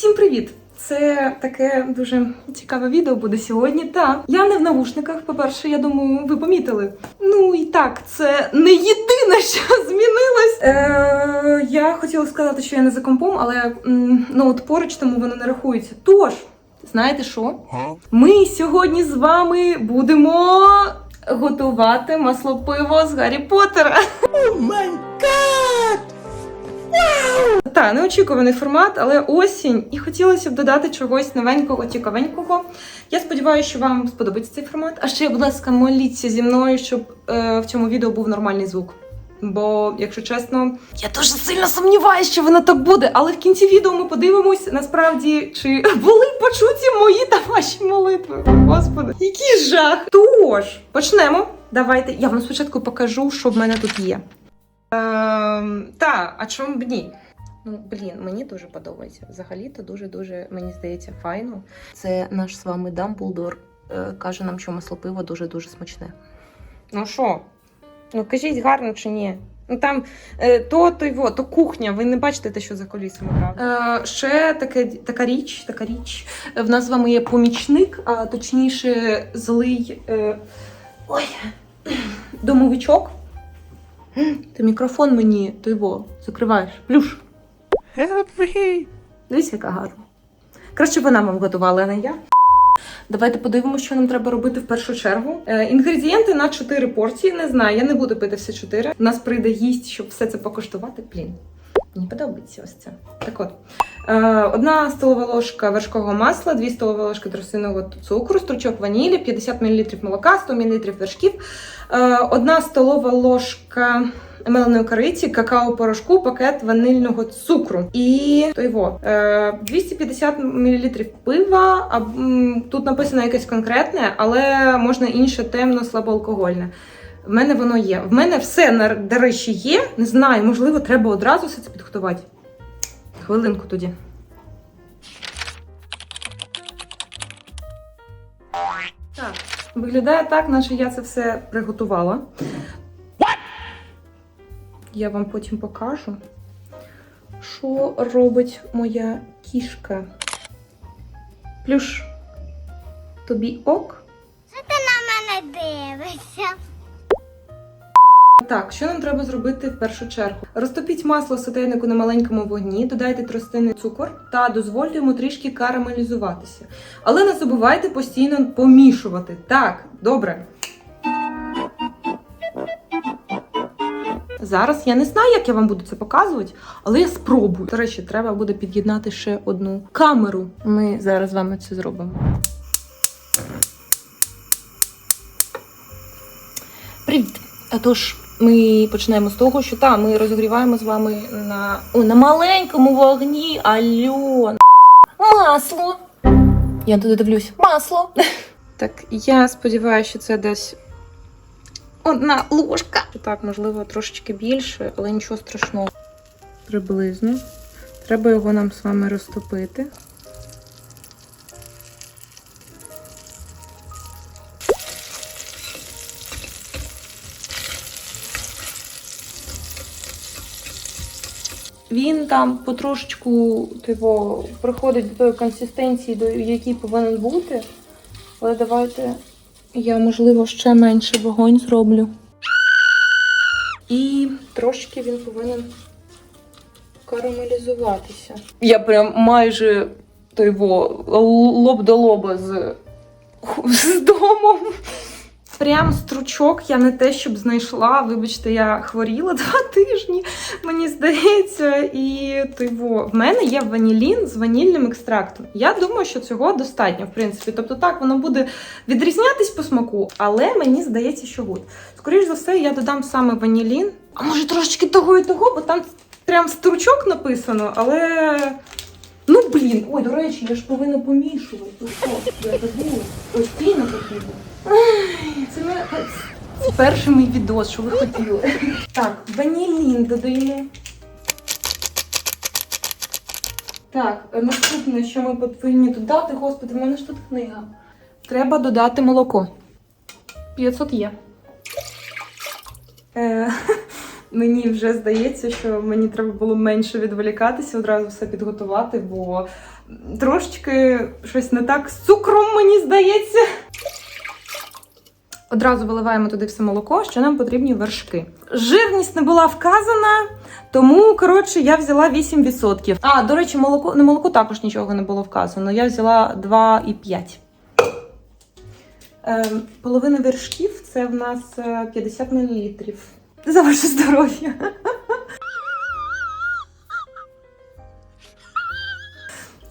Всім привіт! Це таке дуже цікаве відео буде сьогодні. Та я не в навушниках. По-перше, я думаю, ви помітили. Ну і так, це не єдине, що змінилось. Е, я хотіла сказати, що я не за компом, але м, ноут поруч, тому воно не рахується. Тож, знаєте що? Ми сьогодні з вами будемо готувати маслопиво з Гаррі Поттера. Та, неочікуваний формат, але осінь, і хотілося б додати чогось новенького, цікавенького. Я сподіваюся, що вам сподобається цей формат. А ще, будь ласка, моліться зі мною, щоб е, в цьому відео був нормальний звук. Бо, якщо чесно, я дуже сильно сумніваюся, що воно так буде. Але в кінці відео ми подивимось насправді, чи були почуті мої та ваші молитви. Господи, який жах! Тож, почнемо. Давайте. Я вам спочатку покажу, що в мене тут є. Ем, та, а чому б ні? Ну, блін, мені дуже подобається. Взагалі-то дуже-дуже, мені здається, файно. Це наш з вами Дамблдор е, каже нам, що маслопиво дуже-дуже смачне. Ну що? Ну кажіть гарно чи ні? Ну там е, то, то, його, то кухня, ви не бачите те, що за колісами, правда? Е, ще таке, така річ, така річ. В нас з вами є помічник, а точніше, злий е, ой, домовичок. Ти мікрофон мені той во закриваєш. Плюш. Help me! Дивись, яка гарна. Краще вона вам готувала, а не я. Давайте подивимося, що нам треба робити в першу чергу. Е, інгредієнти на 4 порції. Не знаю, я не буду пити всі 4. У нас прийде гість, щоб все це покуштувати. Блін. Мені подобається ось це. Так от. Е, одна столова ложка вершкового масла, 2 столові ложки тросиного цукру, стручок ванілі, 50 мл молока, 100 мл вершків, е, одна столова ложка меленої кориці, какао-порошку, пакет ванильного цукру. І то його, е, 250 мл пива. А, тут написано якесь конкретне, але можна інше темно слабоалкогольне. В мене воно є. В мене все до речі є. Не знаю, можливо, треба одразу все це підготувати. Хвилинку тоді. Виглядає так, наче я це все приготувала. Я вам потім покажу, що робить моя кішка. Плюш, тобі ок? мене дивишся. Так, що нам треба зробити в першу чергу? Розтопіть масло в сотейнику на маленькому вогні, додайте тростинний цукор та дозвольте йому трішки карамелізуватися. Але не забувайте постійно помішувати. Так, добре. Зараз я не знаю, як я вам буду це показувати, але я спробую. До речі, треба буде під'єднати ще одну камеру. Ми зараз з вами це зробимо. Привіт! А тож ми почнемо з того, що та ми розігріваємо з вами на, о, на маленькому вогні. Альон. Масло. Я туди дивлюсь. Масло. Так, я сподіваюся, що це десь одна ложка. Так, можливо, трошечки більше, але нічого страшного. Приблизно. Треба його нам з вами розтопити. Він там потрошечку типу, приходить до тої консистенції, до якій повинен бути. Але давайте я, можливо, ще менше вогонь зроблю. І трошки він повинен карамелізуватися. Я прям майже той во, лоб до лоба з, з домом. Прям стручок я не те, щоб знайшла. Вибачте, я хворіла два тижні, мені здається. І тиво, в мене є ванілін з ванільним екстрактом. Я думаю, що цього достатньо, в принципі. Тобто, так, воно буде відрізнятись по смаку, але мені здається, що гуд. Скоріше за все, я додам саме ванілін. А може трошечки того і того, бо там прям стручок написано, але. Ну блін, ой, до речі, я ж повинна помішувати. Що, я забула. Постійно потрібно. Ай, Це не це перший мій відос, що ви хотіли. Так, ванілін додаємо. Так, наступне, що ми повинні додати, господи, в мене ж тут книга. Треба додати молоко. 500 є. Е, мені вже здається, що мені треба було менше відволікатися, одразу все підготувати, бо трошечки щось не так з цукром, мені здається. Одразу виливаємо туди все молоко, що нам потрібні вершки. Жирність не була вказана, тому коротше я взяла 8%. А, до речі, молоко на молоко також нічого не було вказано. Я взяла 2,5. Е, половина вершків це в нас е, 50 мл. За ваше здоров'я.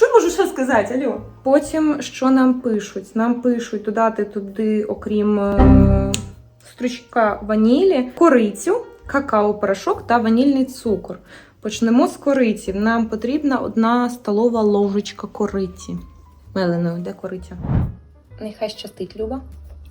Що я можу ще сказати, Алло? Потім що нам пишуть? Нам пишуть додати туди, окрім е, стручка ванілі, корицю, какао-порошок та ванільний цукор. Почнемо з кориці. Нам потрібна одна столова ложечка кориці. Меленої, де кориця? Нехай щастить, Люба.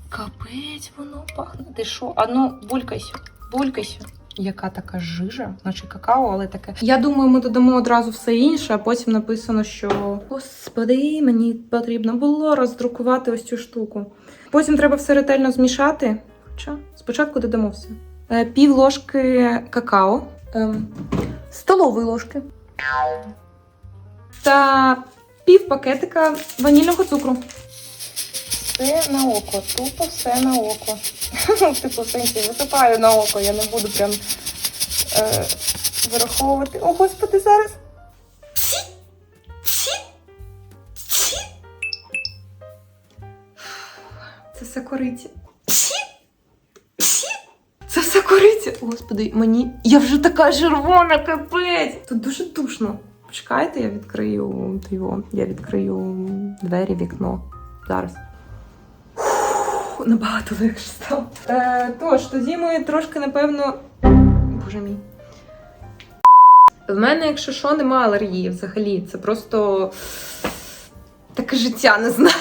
Капець, воно пахне. Ти що? А ну, булькайся, булькайся. Яка така жижа, наче какао, але таке. Я думаю, ми додамо одразу все інше, а потім написано, що господи, мені потрібно було роздрукувати ось цю штуку. Потім треба все ретельно змішати. Хоча спочатку додамо все. Е, Пів ложки какао, ем, столової ложки та пів пакетика ванільного цукру. Все на око, тупо все на око. Типу, сенсі, висипаю на око, я не буду прям е, вираховувати. О, господи, зараз. Це все кориці. Це все кориці. Господи, мені. Я вже така червона, капець. Тут дуже душно. Почекайте, я відкрию його. Я відкрию двері, вікно. Зараз. Фух, Набагато легше стало. Е, тож, тоді ми трошки, напевно. Боже мій. В мене, якщо що, немає алергії взагалі. Це просто таке життя, не знаю.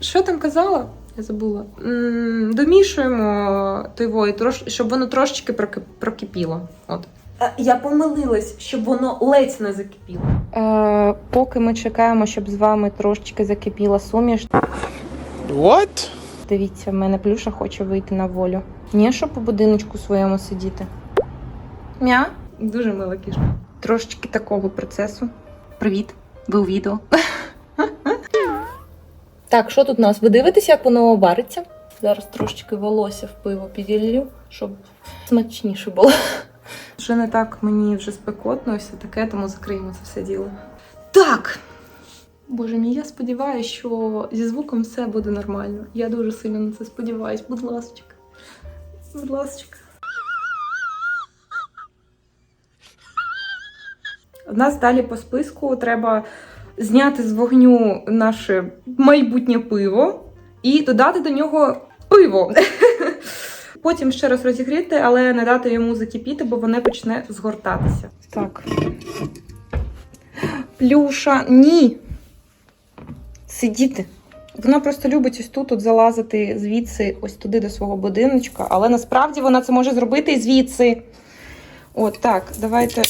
Що там казала? Я забула. М, Домішуємо тиво, і трош... щоб воно трошечки проки- прокипіло. От. Е, Я помилилась, щоб воно ледь не закипіло. Е, поки ми чекаємо, щоб з вами трошечки закипіла суміш, What? Дивіться, в мене плюша хоче вийти на волю. Ні, щоб по будиночку своєму сидіти. Мя? Дуже мила кішка. Трошечки такого процесу. Привіт, ви у відео. Так, що тут у нас? Ви дивитеся, як воно вариться? Зараз трошечки волосся в пиво піділлю, щоб смачніше було. Вже не так мені вже спекотно, і все таке, тому закриємо це все діло. Так. Боже мій, я сподіваюся, що зі звуком все буде нормально. Я дуже сильно на це сподіваюсь. Будь ласка. Будь ласка. У нас далі по списку треба зняти з вогню наше майбутнє пиво і додати до нього пиво. Потім ще раз розігріти, але не дати йому закипіти, бо воно почне згортатися. Так. Плюша, ні. Сидіти. Вона просто любить ось тут от залазити звідси, ось туди до свого будиночка, але насправді вона це може зробити звідси. От так, давайте.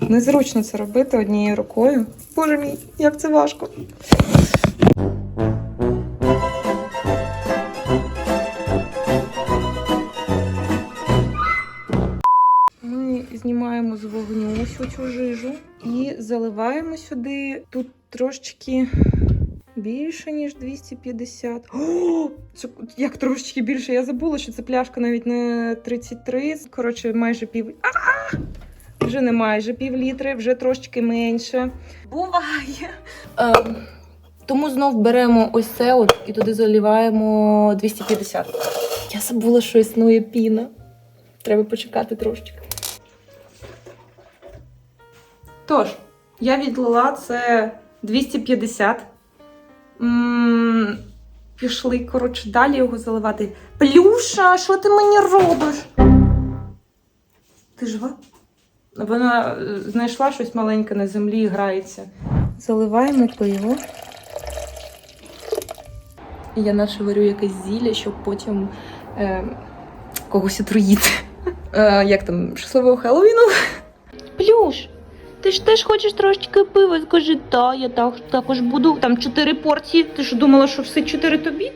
Незручно це робити однією рукою. Боже мій, як це важко. Цю жижу і заливаємо сюди тут трошечки більше, ніж 250. О, це як трошечки більше. Я забула, що це пляшка навіть не 33. Коротше, майже пів. А! Вже не майже пів літри, вже трошечки менше. Буває. Ем, тому знов беремо ось це от і туди заливаємо 250. Я забула, що існує піна. Треба почекати трошечки. Тож, я відлила це 250. м пішли, коротше, далі його заливати. Плюша, що ти мені робиш? Ти жива? Вона е, знайшла щось маленьке на землі і грається. Заливаємо пиво. Я наче варю якесь зілля, щоб потім е, когось отруїти. Е, як там, щасливого Хеллоуіну? Плюш, Ти ж теж хочеш трошечки пива? Скажи, та, я так, також буду. Там чотири порції. Ти ж думала, що все чотири тобі?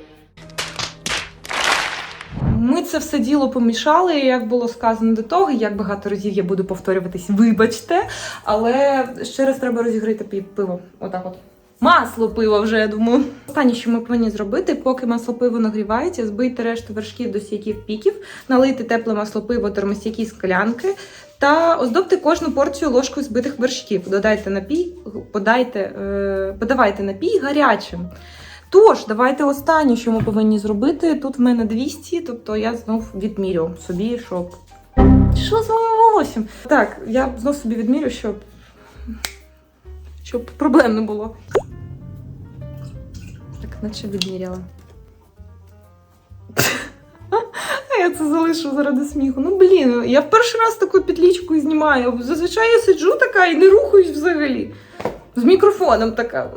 Ми це все діло помішали, як було сказано до того, як багато разів я буду повторюватись, вибачте. Але ще раз треба розігріти пиво. Отак от. Масло пива вже, я думаю. Останнє, що ми повинні зробити, поки масло пиво нагрівається, збийте решту вершків до стійких піків, налийте тепле масло пиво термостійкі склянки та оздобте кожну порцію ложкою збитих вершків. Додайте напій, подайте, е, подавайте напій гарячим. Тож, давайте останнє, що ми повинні зробити. Тут в мене 200, тобто я знов відмірю собі, щоб. Що з моїм волоссям? Так, я знов собі відмірю, щоб. Щоб проблем не було. Так, наче відміряла. Я це залишу заради сміху. Ну блін, я в перший раз таку підлічку знімаю. Зазвичай я сиджу така і не рухаюсь взагалі. З мікрофоном така.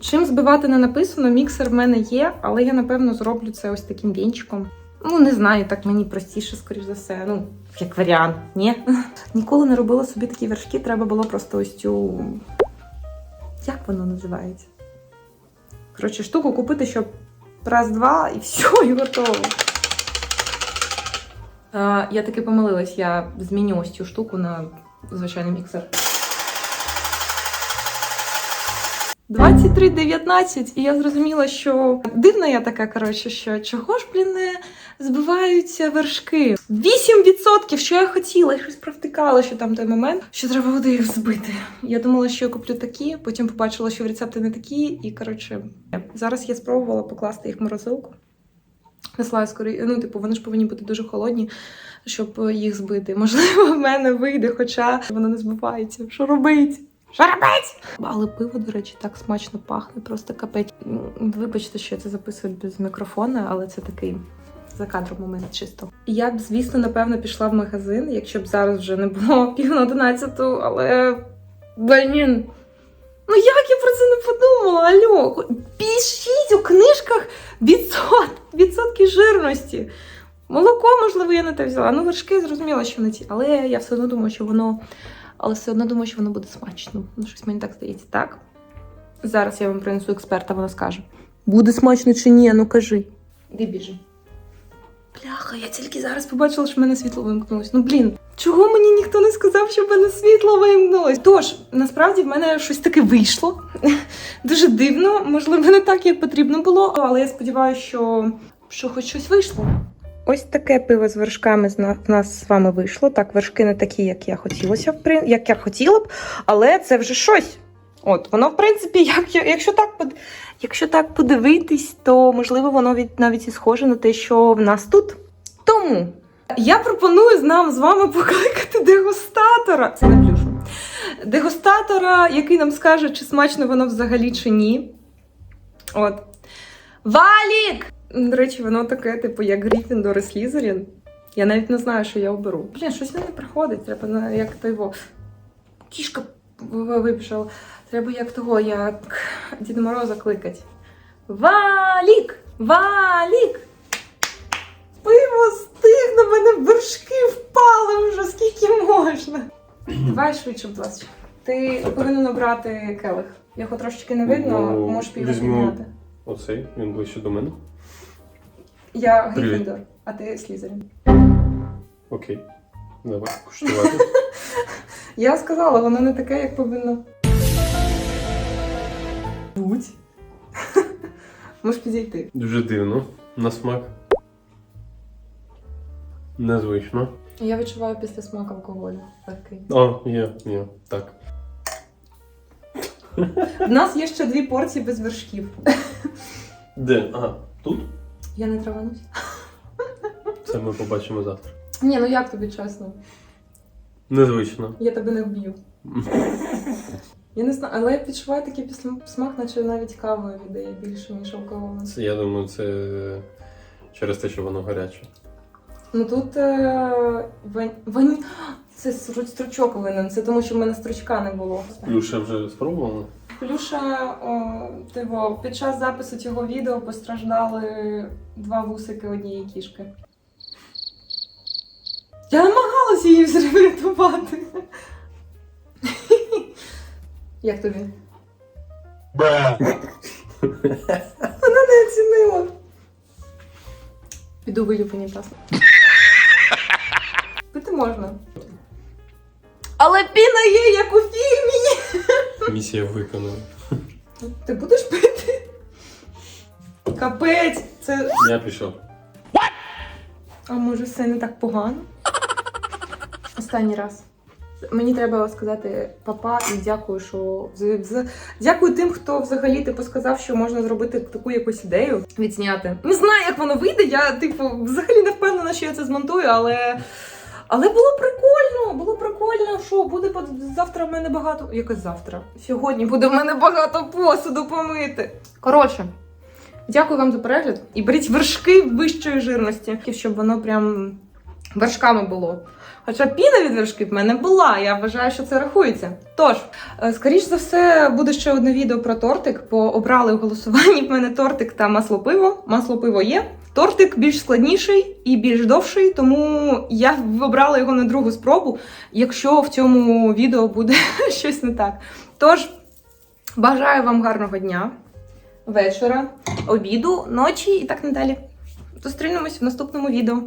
Чим збивати не написано, міксер в мене є, але я напевно зроблю це ось таким вінчиком. Ну, не знаю, так мені простіше, скоріш за все. Ну, як варіант, ні. Ніколи не робила собі такі вершки, треба було просто ось цю. Як воно називається? Коротше, штуку купити, щоб раз-два і все, і готово. Е, я таки помилилась, я зміню ось цю штуку на звичайний міксер. 23.19, і я зрозуміла, що дивна я така, коротше, що чого ж, блін, не збиваються вершки. 8%, що я хотіла, я щось провтикала, що там той момент, що треба буде їх збити. Я думала, що я куплю такі, потім побачила, що в рецепти не такі, і коротше, зараз я спробувала покласти їх в морозилку. Не знаю, скорі, ну, типу, вони ж повинні бути дуже холодні, щоб е, їх збити. Можливо, в мене вийде, хоча воно не збивається. Що робить? Що робить? Але пиво, до речі, так смачно пахне, просто капець. Вибачте, що я це записую без мікрофона, але це такий за кадром момент чисто. Я б, звісно, напевно, пішла в магазин, якщо б зараз вже не було пів на одинадцяту, але. Блін. Ну як я про це не подумала? Алло, відсотки. Молоко, можливо, я не те взяла. Ну, вершки зрозуміла, що не ті. Але я все одно думаю, що воно. Але все одно думаю, що воно буде смачно. Ну, щось мені так здається. Так. Зараз я вам принесу експерта, вона скаже: буде смачно чи ні? Ну кажи. Іди біжи. Бляха, я тільки зараз побачила, що в мене світло вимкнулось. Ну блін, чого мені ніхто не сказав, що в мене світло вимкнулось? Тож, насправді в мене щось таке вийшло. Дуже дивно, можливо, не так, як потрібно було, але я сподіваюся, що, що хоч щось вийшло. Ось таке пиво з вершками з нас з вами вийшло. Так, вершки не такі, як я хотілося, як я хотіла б, але це вже щось. От, воно, в принципі, як, якщо так, якщо так подивитись, то можливо воно від, навіть і схоже на те, що в нас тут. Тому я пропоную нам з вами покликати дегустатора. Це не плюшу. Дегустатора, який нам скаже, чи смачно воно взагалі чи ні. От. Валік! До речі, воно таке, типу, як Гріфіндор і Слізерін. Я навіть не знаю, що я оберу. Блін, щось не приходить. Треба як то його. Кішка вибіжала. Треба як того, як Діда Мороза кликать. Валік! Валік! Пиво стиг, на мене вершки впали вже, скільки можна. Давай швидше, будь ласка. Ти повинен обрати келих. Його трошечки не видно, Ну, можеш його підняти. Оцей, він ближче до мене. Я Привіт. А ти Слізерін. Окей. Давай куштувати. Я сказала, воно не таке, як повинно. Будь. Можеш підійти. Дуже дивно. На смак. Незвично. Я відчуваю після смак алкоголю. Легкий. О, є, є. Так. У нас є ще дві порції без вершків. Де? Ага, тут? Я не траванусь. Це ми побачимо завтра. Ні, ну як тобі чесно? Незвично. Я тебе не вб'ю. Я не знаю, але я відчуваю такий після смак, наче навіть кава віддає більше, ніж алкоголю. Це, я думаю, це через те, що воно гаряче. Ну тут е, вань... вань... це стручок винен, це тому, що в мене стручка не було. Плюша вже спробувала? Плюша, тиво, під час запису цього відео постраждали два вусики однієї кішки. Я намагалася її врятувати. Як тобі? Вона не оцінила. Піду вилю унітаз. Пити можна. Але піна є, як у фільмі. Місія виконана. Ти будеш пити? Капець, це. Я пішов. А може все не так погано? Останній раз. Мені треба сказати папа і дякую, що з- дякую тим, хто взагалі типу сказав, що можна зробити таку якусь ідею відзняти. Не знаю, як воно вийде. Я типу взагалі не впевнена, що я це змонтую, але. Але було прикольно, було прикольно, що буде завтра в мене багато. Яке завтра? Сьогодні буде в мене багато посуду помити. Коротше, дякую вам за перегляд і беріть вершки вищої жирності, щоб воно прям вершками було. Хоча піна від вершків в мене була, я вважаю, що це рахується. Тож, е, скоріш за все, буде ще одне відео про тортик, бо обрали в голосуванні в мене тортик та масло пиво. Масло пиво є. Тортик більш складніший і більш довший, тому я вибрала його на другу спробу, якщо в цьому відео буде щось не так. Тож, бажаю вам гарного дня, вечора, обіду, ночі і так надалі. Зустрінемось в наступному відео.